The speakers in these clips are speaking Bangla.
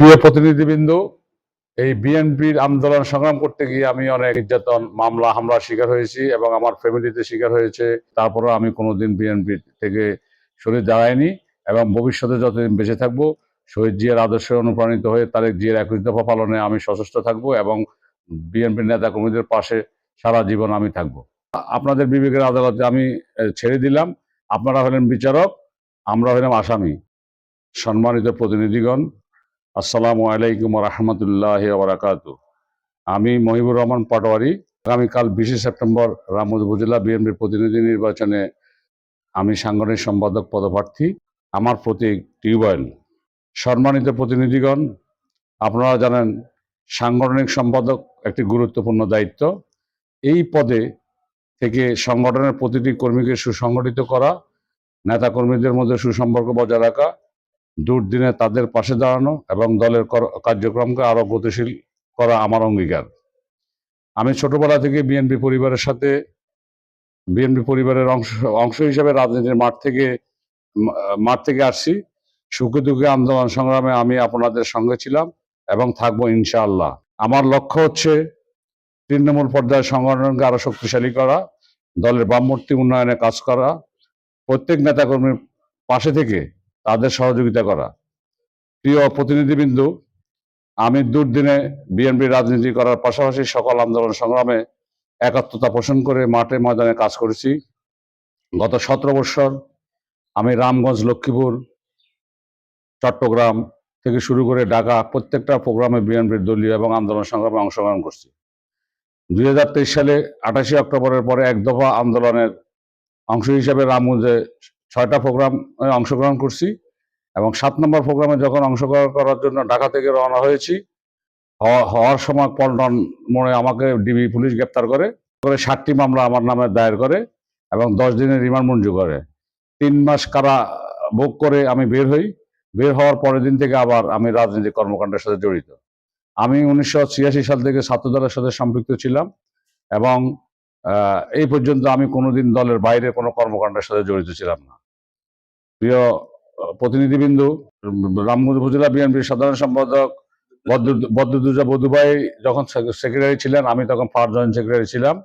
প্রিয় প্রতিনিধিবৃন্দ, এই বিএনপির আন্দোলন সংগ্রাম করতে গিয়ে আমি অনেক নির্যাতন, মামলা, হামলার শিকার হয়েছি এবং আমার ফ্যামিলিতে শিকার হয়েছে। তারপরেও আমি কোনোদিন বিএনপি থেকে সরে দাঁড়াইনি এবং ভবিষ্যতে যতদিন বেঁচে থাকব, শহীদ জিয়ার আদর্শে অনুপ্রাণিত হয়ে তারেক জিয়ার একুশ দফা পালনে আমি সচেষ্ট থাকব এবং বিএনপির নেতা কর্মীদের পাশে সারা জীবন আমি থাকব। আপনাদের বিবেকের আদালতে আমি ছেড়ে দিলাম। আপনারা হলেন বিচারক, আমরা হলাম আসামি। সম্মানিত প্রতিনিধিগণ আসসালামু আলাইকুম রহমতুল্লাহ বারাকাত আমি মহিবুর রহমান পাটোয়ারি আগামীকাল বিশে সেপ্টেম্বর রামুদ উপজেলা বিএনপির প্রতিনিধি নির্বাচনে আমি সাংগঠনিক সম্পাদক পদপ্রার্থী, আমার প্রতীক টিউবওয়েল। সম্মানিত প্রতিনিধিগণ, আপনারা জানেন সাংগঠনিক সম্পাদক একটি গুরুত্বপূর্ণ দায়িত্ব। এই পদে থেকে সংগঠনের প্রতিটি কর্মীকে সুসংগঠিত করা নেতা কর্মীদের মধ্যে সুসম্পর্ক বজায় রাখা দুর্দিনে তাদের পাশে দাঁড়ানো এবং দলের কর- কার্যক্রমকে আরও গতিশীল করা আমার অঙ্গীকার। আমি ছোটবেলা থেকে বিএনপি পরিবারের সাথে, বিএনপি পরিবারের অংশ অংশ হিসেবে রাজনীতির মাঠ থেকে মাঠ থেকে আসছি। সুখে দুঃখে আন্দোলন সংগ্রামে আমি আপনাদের সঙ্গে ছিলাম এবং থাকব ইনশাআল্লাহ। আমার লক্ষ্য হচ্ছে তৃণমূল পর্যায়ে সংগঠনকে আরও শক্তিশালী করা, দলের বামমূর্তি উন্নয়নে কাজ করা। প্রত্যেক নেতাকর্মীর পাশে থেকে তাদের সহযোগিতা করা। প্রিয় প্রতিনিধিবৃন্দ, আমি দুর্দিনে বিএনপি রাজনীতি করার পাশাপাশি সকল আন্দোলন সংগ্রামে একাত্মতা পোষণ করে মাঠে ময়দানে কাজ করেছি। গত সতেরো বৎসর আমি রামগঞ্জ, লক্ষ্মীপুর, চট্টগ্রাম থেকে শুরু করে ঢাকা প্রত্যেকটা প্রোগ্রামে বিএনপির দলীয় এবং আন্দোলন সংগ্রামে অংশগ্রহণ করছি। দুই হাজার তেইশ সালে আঠাশে অক্টোবরের পরে এক দফা আন্দোলনের অংশ হিসেবে রামগঞ্জে ছয়টা প্রোগ্রাম অংশগ্রহণ করছি এবং সাত নম্বর প্রোগ্রামে যখন অংশগ্রহণ করার জন্য ঢাকা থেকে রওনা হয়েছি হওয়া- হওয়ার সময় পল্টন মোড়ে আমাকে ডিবি পুলিশ গ্রেপ্তার করে করে ষাটটি মামলা আমার নামে দায়ের করে এবং দশ দিনের রিমান্ড মঞ্জুর করে। তিন মাস কারা ভোগ করে আমি বের হই, বের হওয়ার পরের দিন থেকে আবার আমি রাজনৈতিক কর্মকাণ্ডের সাথে জড়িত। আমি উনিশশো ছিয়াশি সাল থেকে ছাত্রদলের সাথে সম্পৃক্ত ছিলাম এবং এই পর্যন্ত আমি কোনোদিন দলের বাইরে কোনো কর্মকাণ্ডের সাথে জড়িত ছিলাম না। প্রিয় প্রতিনিধিবৃন্দ, রামগঞ্জ উপজেলা বিএনপির সাধারণ সম্পাদক বদ্র- বদ্রদুজা বধুভাই যখন সেক্রেটারি ছিলেন, আমি তখন ফার্স্ট জয়েন্ট সেক্রেটারি ছিলাম।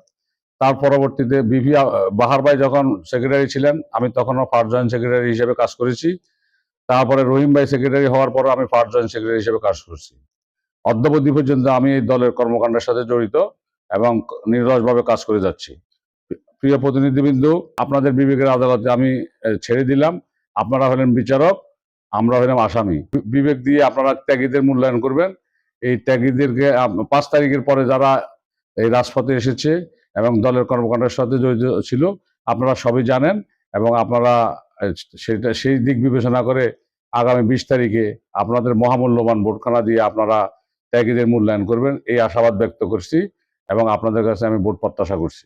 তার পরবর্তীতে বিভি বাহার ভাই যখন সেক্রেটারি ছিলেন, আমি তখনও ফার্স্ট জয়েন্ট সেক্রেটারি হিসেবে কাজ করেছি। তারপরে রহিম ভাই সেক্রেটারি হওয়ার পর আমি ফার্স্ট জয়েন্ট সেক্রেটারি হিসেবে কাজ করছি। অদ্যবধি পর্যন্ত আমি এই দলের কর্মকাণ্ডের সাথে জড়িত। এবং নিরসভাবে কাজ করে যাচ্ছি। প্রিয় প্রতিনিধিবৃন্দ, আপনাদের বিবেকের আদালতে আমি ছেড়ে দিলাম। আপনারা হলেন বিচারক, আমরা হলাম আসামি। বিবেক দিয়ে আপনারা ত্যাগীদের মূল্যায়ন করবেন। এই ত্যাগীদেরকে পাঁচ তারিখের পরে যারা এই রাজপথে এসেছে এবং দলের কর্মকাণ্ডের সাথে জড়িত ছিল, আপনারা সবই জানেন এবং আপনারা সেটা, সেই দিক বিবেচনা করে আগামী বিশ তারিখে আপনাদের মহামূল্যবান ভোটখানা দিয়ে আপনারা ত্যাগীদের মূল্যায়ন করবেন। এই আশাবাদ ব্যক্ত করছি। এবং আপনাদের কাছে আমি ভোট প্রত্যাশা করছি।